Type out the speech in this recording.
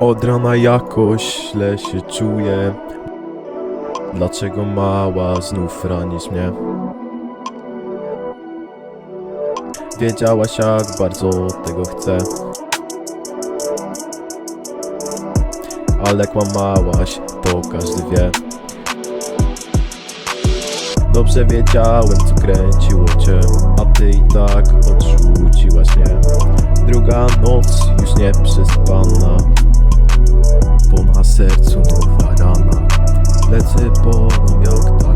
Od rana jakoś źle się czuję. Dlaczego mała znów ranisz mnie? Wiedziałaś jak bardzo tego chcę. Ale kłamałaś, to każdy wie. Dobrze wiedziałem co kręciło cię A ty i tak odrzuciłaś mnie. Druga noc już nie przespana sercu nowa rana Lecę polą jak ta lala Joya